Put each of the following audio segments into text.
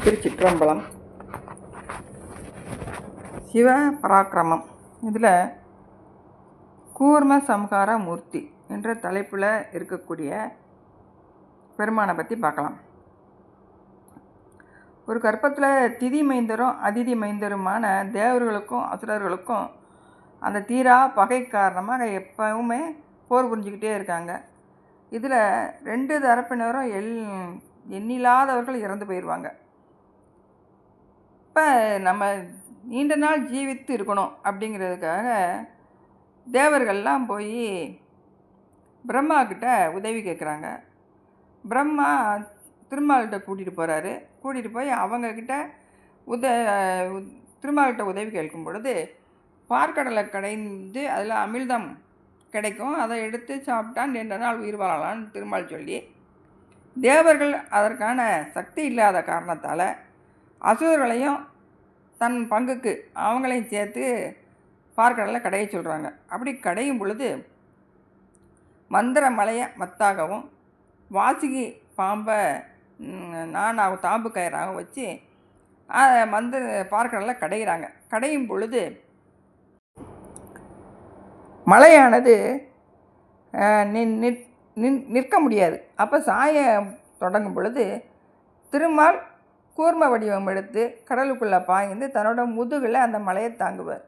திருச்சிற்றம்பலம். சிவ பராக்கிரமம் இதில் கூர்ம சம்ஹார மூர்த்தி என்ற தலைப்பில் இருக்கக்கூடிய பெருமானை பற்றி பார்க்கலாம். ஒரு கற்பத்தில் திதி மைந்தரும் அதிதி மைந்தருமான தேவர்களுக்கும் அசுரர்களுக்கும் அந்த தீரா பகை காரணமாக எப்பவுமே போர் புரிஞ்சுக்கிட்டே இருக்காங்க. இதில் ரெண்டு தரப்பினரும் எல் எண்ணில்லாதவர்கள் இறந்து போயிடுவாங்க இப்போ நம்ம நீண்ட நாள் ஜீவித்து இருக்கணும் அப்படிங்கிறதுக்காக தேவர்கள்லாம் போய் பிரம்மா கிட்ட உதவி கேட்குறாங்க பிரம்மா திருமால்கிட்ட கூட்டிகிட்டு போகிறாரு கூட்டிகிட்டு போய் அவங்கக்கிட்ட உத திருமால்கிட்ட உதவி கேட்கும் பொழுது பார்க்கடலை கடைந்து அதில் அமிழ்தம் கிடைக்கும். அதை எடுத்து சாப்பிட்டா நீண்ட நாள் உயிர் வாழலாம்னு திருமால் சொல்லி தேவர்கள் அதற்கான சக்தி இல்லாத காரணத்தால் அசுரர்களையும் தன் பங்குக்கு அவங்களையும் சேர்த்து பார்க்கடலில் கடைய சொல்கிறாங்க அப்படி கடையும் பொழுது மந்திர மலையை மத்தாகவும் வாசுகி பாம்பை நானாகவும் தாம்பு கயிறாக வச்சு மந்திர பார்க்கடலில் கடைகிறாங்க கடையும் பொழுது மலையானது நிற்க முடியாது. அப்போ சாய தொடங்கும் பொழுது திருமால் கூர்ம வடிவம் எடுத்து கடலுக்குள்ளே பாய்ந்து தன்னோட முதுகில் அந்த மலையை தாங்குவார்.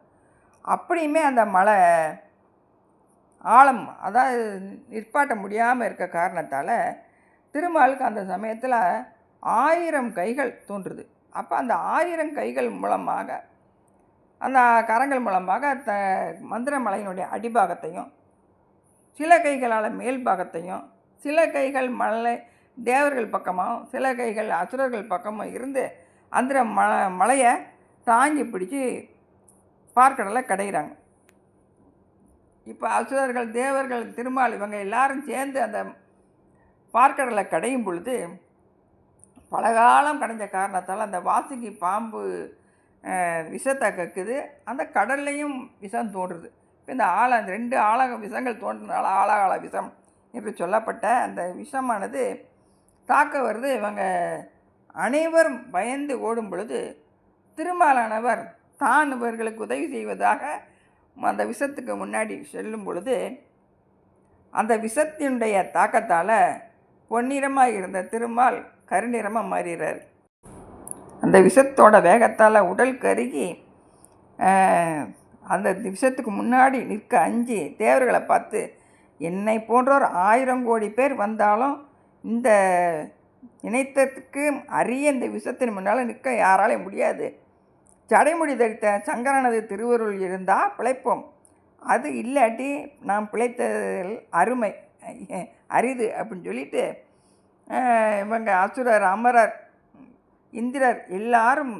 அப்படியுமே அந்த மலை ஆழம் அதாவது நிற்பாட்ட முடியாமல் இருக்க காரணத்தால் திருமாலுக்கு அந்த சமயத்தில் ஆயிரம் கைகள் தோன்றுது. அப்போ அந்த ஆயிரம் கைகள் மூலமாக அந்த கரங்கள் மூலமாக த மந்திரமலையினுடைய அடிபாகத்தையும் சில கைகளால் மேல் பாகத்தையும் சில கைகள் மலை தேவர்கள் பக்கமாகவும் சில கைகள் அசுரர்கள் பக்கமும் இருந்து அந்த ம மலையை தாங்கி பிடிச்சி பார்க்கடலை கடைகிறாங்க இப்போ அசுரர்கள் தேவர்கள் திருமால் இவங்க எல்லாரும் சேர்ந்து அந்த பார்க்கடலை கடையும் பொழுது பலகாலம் கடைஞ்ச காரணத்தால் அந்த வாசுகி பாம்பு விஷத்தை கக்குது. அந்த கடல்லையும் விஷம் தோன்றுது. இப்போ இந்த ஆழ அந்த ரெண்டு ஆழக விஷங்கள் தோன்றினால ஆழகால விஷம் என்று சொல்லப்பட்ட அந்த விஷமானது தாக்க வருது. இவங்க அனைவரும் பயந்து ஓடும் பொழுது திருமாலானவர் தான் இவர்களுக்கு உதவி செய்வதாக அந்த விஷத்துக்கு முன்னாடி செல்லும் பொழுது அந்த விஷத்தினுடைய தாக்கத்தால் பொன்னிறமாக இருந்த திருமால் கருநிறமாக மாறுகிறார். அந்த விஷத்தோட வேகத்தால் உடல் கருகி அந்த விஷத்துக்கு முன்னாடி நிற்க அஞ்சு தேவர்களை பார்த்து என்னை போன்றோர் ஆயிரம் கோடி பேர் வந்தாலும் இந்த இணைத்ததுக்கு அரிய இந்த விஷத்தின் முன்னால் நிற்க யாராலே முடியாது. சடைமுடி தரித்த சங்கரனது திருவருள் இருந்தால் பிழைப்போம். அது இல்லாட்டி நாம் பிழைத்ததில் அருமை அரிது அப்படின்னு சொல்லிட்டு இவங்க அசுரர் அமரர் இந்திரர் எல்லாரும்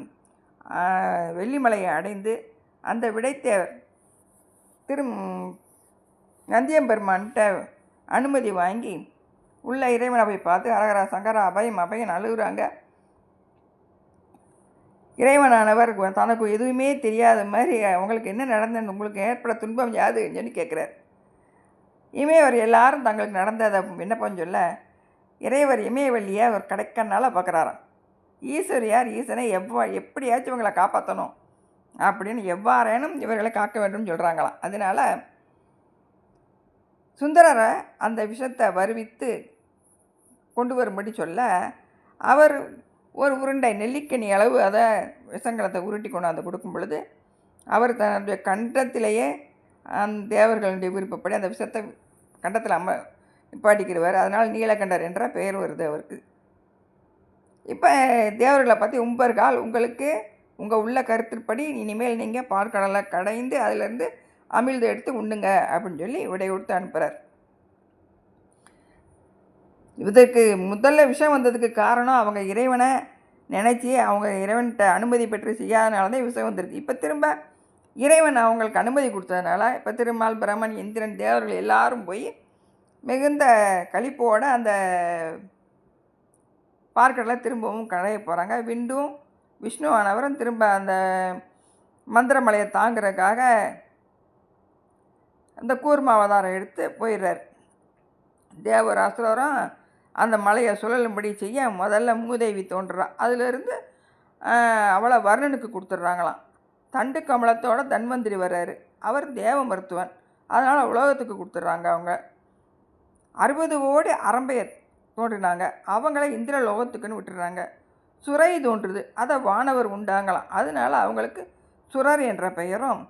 வெள்ளிமலையை அடைந்து அந்த விடைத்தேவர் திரு நந்தியம்பெருமான்கிட்ட அனுமதி வாங்கி உள்ள இறைவனை போய் பார்த்து அரகரா சங்கரா அபயம் அபயம் அழுகுறாங்க இறைவனானவர் தனக்கு எதுவுமே தெரியாத மாதிரி அவங்களுக்கு என்ன நடந்தது? உங்களுக்கு ஏற்பட துன்பம் யாதுன்னு சொல்லி கேட்குறார். இமயவர் எல்லாரும் தங்களுக்கு நடந்ததை விண்ணப்பம் சொல்ல இறைவர் இமயவள்ளியை அவர் கிடைக்கனால பார்க்குறாராம். ஈஸ்வர் யார்? ஈசனை எவ்வா எப்படியாச்சும் இவங்களை காப்பாற்றணும் அப்படின்னு எவ்வாறேனும் இவர்களை காக்க வேண்டும் சொல்கிறாங்களாம் அதனால் சுந்தரரை அந்த விஷத்தை வருவித்து கொண்டு வரும்படி சொல்ல அவர் ஒரு உருண்டை நெல்லிக்கனி அளவு அதை விஷங்களத்தை உருட்டி கொண்டாந்து கொடுக்கும் பொழுது அவர் தன்னுடைய கண்டத்திலேயே அந்த தேவர்களுடைய விருப்பப்படி அந்த விஷத்தை கண்டத்தில் அம்ம நிப்பாட்டிக்கிறவர் அதனால் நீலகண்டர் என்ற பெயர் வருது அவருக்கு. இப்போ தேவர்களை பற்றி உம்பர்கால் உங்களுக்கு உங்கள் உள்ள கருத்துப்படி இனிமேல் நீங்கள் பார்க்கடலை கடைந்து அதிலேருந்து அமிழ்தை எடுத்து உண்ணுங்க அப்படின்னு சொல்லி விடை கொடுத்து அனுப்புகிறார் இதற்கு முதல்ல விஷம் வந்ததுக்கு காரணம் அவங்க இறைவனை நினச்சி அவங்க இறைவன்கிட்ட அனுமதி பெற்று செய்யாதனால தான் விஷம் வந்திருக்கு. இப்போ திரும்ப இறைவன் அவங்களுக்கு அனுமதி கொடுத்ததுனால இப்போ திருமால் பிரமன் இந்திரன் தேவர்கள் எல்லாரும் போய் மிகுந்த கழிப்போடு அந்த பார்க்கடலை திரும்பவும் கடைய போகிறாங்க விண்டும் விஷ்ணுவானவரும் திரும்ப அந்த மந்திரமலையை தாங்கிறதுக்காக அந்த கூர்ம அவதாரம் எடுத்து போயிடுறார். தேவர் அந்த மலையை சுழலும்படி செய்ய முதல்ல மூதேவி தோன்றுறான் அதிலிருந்து அவளை வர்ணனுக்கு கொடுத்துட்றாங்களாம். தண்டு கமலத்தோட தன்வந்திரி வர்றாரு. அவர் தேவ மருத்துவன். அதனால் உலகத்துக்கு கொடுத்துட்றாங்க அவங்க. அறுபது ஓடி அரம்பையர் தோன்றினாங்க. அவங்கள இந்திர லோகத்துக்குன்னு விட்டுறாங்க சுரை தோன்றுது. அதை வானவர் உண்டாங்களாம். அதனால அவங்களுக்கு சுரர் என்ற பெயரும்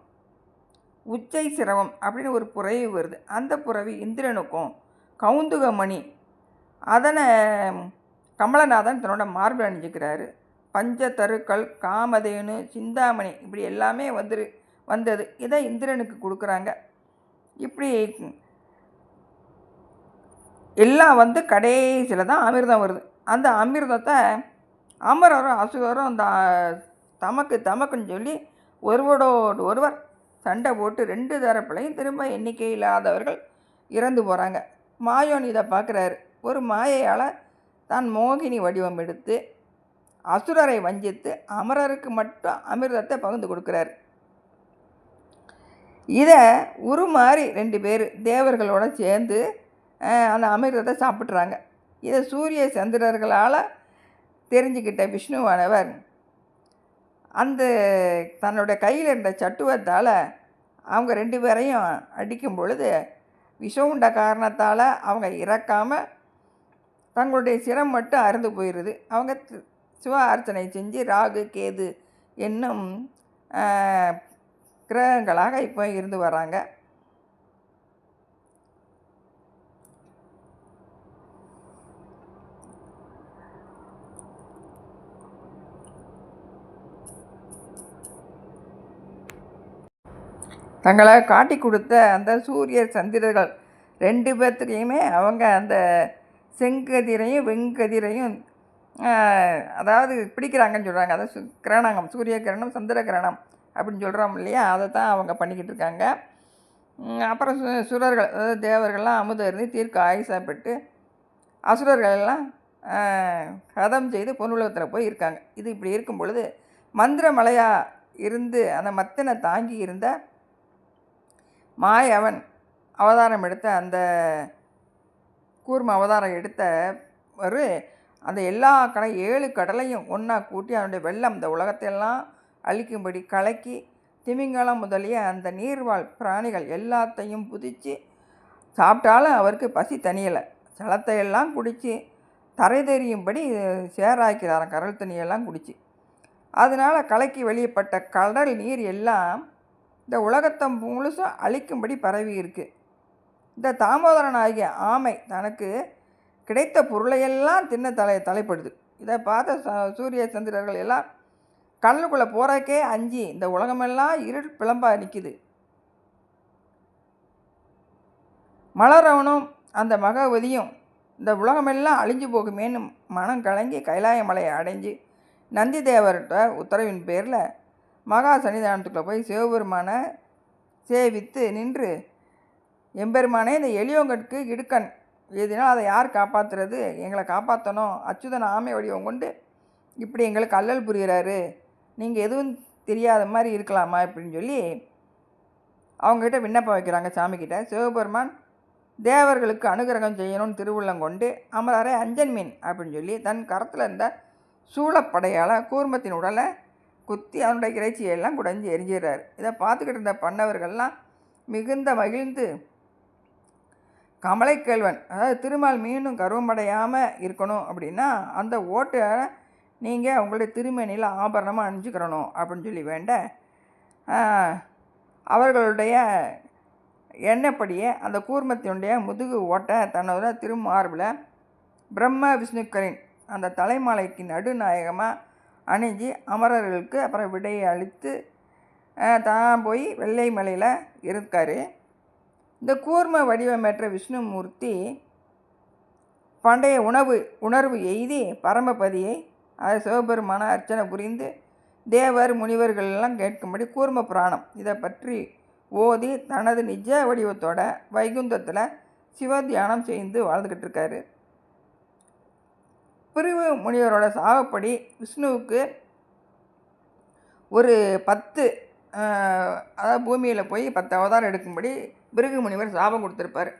உச்சை சிரவம் அப்படின்னு ஒரு புறவி வருது. அந்த புறவி இந்திரனுக்கும் கவுந்துகமணி அதனை கமலநாதன் தன்னோட மார்பில் அணிஞ்சிக்கிறாரு. பஞ்சதருக்கள் காமதேனு சிந்தாமணி இப்படி எல்லாமே வந்துரு வந்தது. இதை இந்திரனுக்கு கொடுக்குறாங்க. இப்படி எல்லாம் வந்து கடைசியில் தான் அமிர்தம் வருது. அந்த அமிர்தத்தை அமரரும் அசுகரும் அந்த தமக்கு தமக்குன்னு சொல்லி ஒருவரோடு ஒருவர் சண்டை போட்டு ரெண்டு தரப்புலையும் திரும்ப எண்ணிக்கை இல்லாதவர்கள் இறந்து போகிறாங்க மாயோன் இதை பார்க்குறாரு. ஒரு மாயையால் தான் மோகினி வடிவம் எடுத்து அசுரரை வஞ்சித்து அமரருக்கு மட்டும் அமிர்தத்தை பகிர்ந்து கொடுக்குறாரு. இதை உருமாறி ரெண்டு பேர் தேவர்களோட சேர்ந்து அந்த அமிர்தத்தை சாப்பிட்றாங்க. இதை சூரிய சந்திரர்களால் தெரிஞ்சுக்கிட்ட விஷ்ணுவானவர் அந்த தன்னுடைய கையில் இருந்த சட்டுவத்தால் அவங்க ரெண்டு பேரையும் அடிக்கும் பொழுது விஷம் உண்ட காரணத்தால் அவங்க இறக்காமல் தங்களுடைய சிரம் மட்டும் அறுந்து போயிடுது. அவங்க சிவ அர்ச்சனை செஞ்சு ராகு கேது என்னும் கிரகங்களாக இப்போ இருந்து வராங்க. தங்களை காட்டி கொடுத்த அந்த சூரிய சந்திரர்கள் ரெண்டு பேர்த்துக்கையுமே அவங்க அந்த செங்கதிரையும் வெங்கதிரையும் அதாவது பிடிக்கிறாங்கன்னு சொல்கிறாங்க அதாவது சு- கிரணம் சூரிய கிரணம் சந்திர கிரணம் அப்படின்னு சொல்கிறோம் இல்லையா? அதை தான் அவங்க பண்ணிக்கிட்டு இருக்காங்க. அப்புறம் சு சுரர்கள் அதாவது தேவர்கள்லாம் அமுத இருந்து தீர்க்க ஆயுசாக பெற்று அசுரர்கள் எல்லாம் செய்து பொன்னுலகத்தில் போய் இருக்காங்க. இது இப்படி இருக்கும் பொழுது மந்திரமலையாக இருந்து அந்த மத்தனை தாங்கி இருந்த மாயவன் அவதாரம் எடுத்த அந்த கூர்ம அவதாரம் எடுத்த ஒரு அந்த எல்லா கடை ஏழு கடலையும் ஒன்றா கூட்டி அதனுடைய வெள்ளம் இந்த உலகத்தையெல்லாம் அழிக்கும்படி கலக்கி திமிங்கலம் முதலிய அந்த நீர்வாழ் பிராணிகள் எல்லாத்தையும் புதிச்சு சாப்பிட்டாலும் அவருக்கு பசி தனியலை சலத்தையெல்லாம் குடித்து தரை தெரியும்படி சேராக்கிறாராம் கடல் தண்ணியெல்லாம் குடித்து அதனால் கலக்கி வெளியப்பட்ட கடல் நீர் எல்லாம் இந்த உலகத்தை முழுசும் அழிக்கும்படி பரவி இருக்கு இந்த தாமோதரன் ஆகிய ஆமை தனக்கு கிடைத்த பொருளையெல்லாம் தின்ன தலை தலைப்படுது. இதை பார்த்த ச- சூரிய சந்திரர்கள் எல்லாம் கடலுக்குள்ளே போகிறக்கே அஞ்சு இந்த உலகமெல்லாம் இருள் பிளம்பாக நிற்கிது மலரவனும் அந்த மகவதியும் இந்த உலகமெல்லாம் அழிஞ்சு போகுமேன்னு மனம் கலங்கி கைலாய மலையை அடைஞ்சு நந்தி தேவர்கிட்ட உத்தரவின் பேரில் மகா சன்னிதானத்துக்குள்ளே போய் சிவபெருமானை சேவித்து நின்று எம்பெருமானே இந்த எளியோங்கட்கு இடுக்கன் எதுனா அதை யார் காப்பாற்றுறது எங்களை காப்பாற்றணும் அச்சுதன் ஆமை வடிவம் கொண்டு இப்படி எங்களுக்கு அல்லல் புரிகிறாரு. நீங்கள் எதுவும் தெரியாத மாதிரி இருக்கலாமா இப்படின்னு சொல்லி அவங்ககிட்ட விண்ணப்பம் வைக்கிறாங்க சாமிக்கிட்ட சிவபெருமான் தேவர்களுக்கு அனுகிரகம் செய்யணும்னு திருவுள்ளம் கொண்டு அமராரே அஞ்சன் மீன் அப்படின்னு சொல்லி தன் கரத்தில் இருந்த சூளப்படையால் கூர்மத்தின் உடலை குத்தி அவனுடைய இறைச்சியெல்லாம் குடைஞ்சி எரிஞ்சிடுறாரு. இதை பார்த்துக்கிட்டு இருந்த பண்ணவர்கள்லாம் மிகுந்த மகிழ்ந்து கமலைக்கேழ்வன் அதாவது திருமால் மீண்டும் கருவமடையாமல் இருக்கணும் அப்படின்னா அந்த ஓட்டை நீங்கள் உங்களுடைய திருமேனியில் ஆபரணமாக அணிஞ்சுக்கிறணும் அப்படின்னு சொல்லி வேண்ட அவர்களுடைய எண்ணப்படியே அந்த கூர்மத்தினுடைய முதுகு ஓட்டை தன்னோட திருமார்பில் பிரம்ம விஷ்ணுக்கரின் அந்த தலைமாலைக்கு நடுநாயகமாக அணிஞ்சு அமரர்களுக்கு அப்புறம் விடையை அளித்து தான் போய் வெள்ளை மலையில் இருக்கார். இந்த கூர்ம வடிவமற்ற விஷ்ணுமூர்த்தி பண்டைய உணவு உணர்வு எய்தி பரமபதியை அதை சிவபெருமான அர்ச்சனை புரிந்து தேவர் முனிவர்கள் எல்லாம் கேட்கும்படி கூர்ம புராணம். இதை பற்றி ஓதி தனது நிஜ வடிவத்தோட வைகுந்தத்தில் சிவ தியானம் செய்து வாழ்ந்துக்கிட்டு இருக்காரு பிரிவு முனிவரோட சாகப்படி விஷ்ணுவுக்கு ஒரு பத்து அதாவது பூமியில் போய் பத்து அவதாரம் எடுக்கும்படி பிருகு முனிவர் சாபம் கொடுத்துருப்பார்.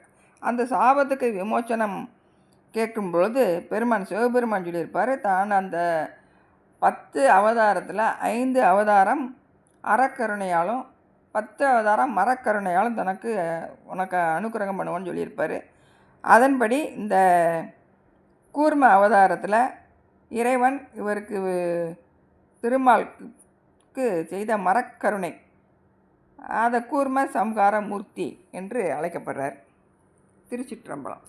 அந்த சாபத்துக்கு விமோச்சனம் கேட்கும் பொழுது பெருமான் சிவபெருமான் சொல்லியிருப்பார் தான் அந்த பத்து அவதாரத்தில் ஐந்து அவதாரம் அறக்கருணையாலும் பத்து அவதாரம் மரக்கருணையாலும் தனக்கு உனக்கு அனுக்கிரகம் பண்ணுவோன்னு சொல்லியிருப்பார். அதன்படி இந்த கூர்ம அவதாரத்தில் இறைவன் இவருக்கு திருமால் திருமாலுக்கு செய்த மரக்கருணை. அத கூர்ம சம்ஹார மூர்த்தி என்று அழைக்கப்படுறார். திருச்சிற்றம்பலம்.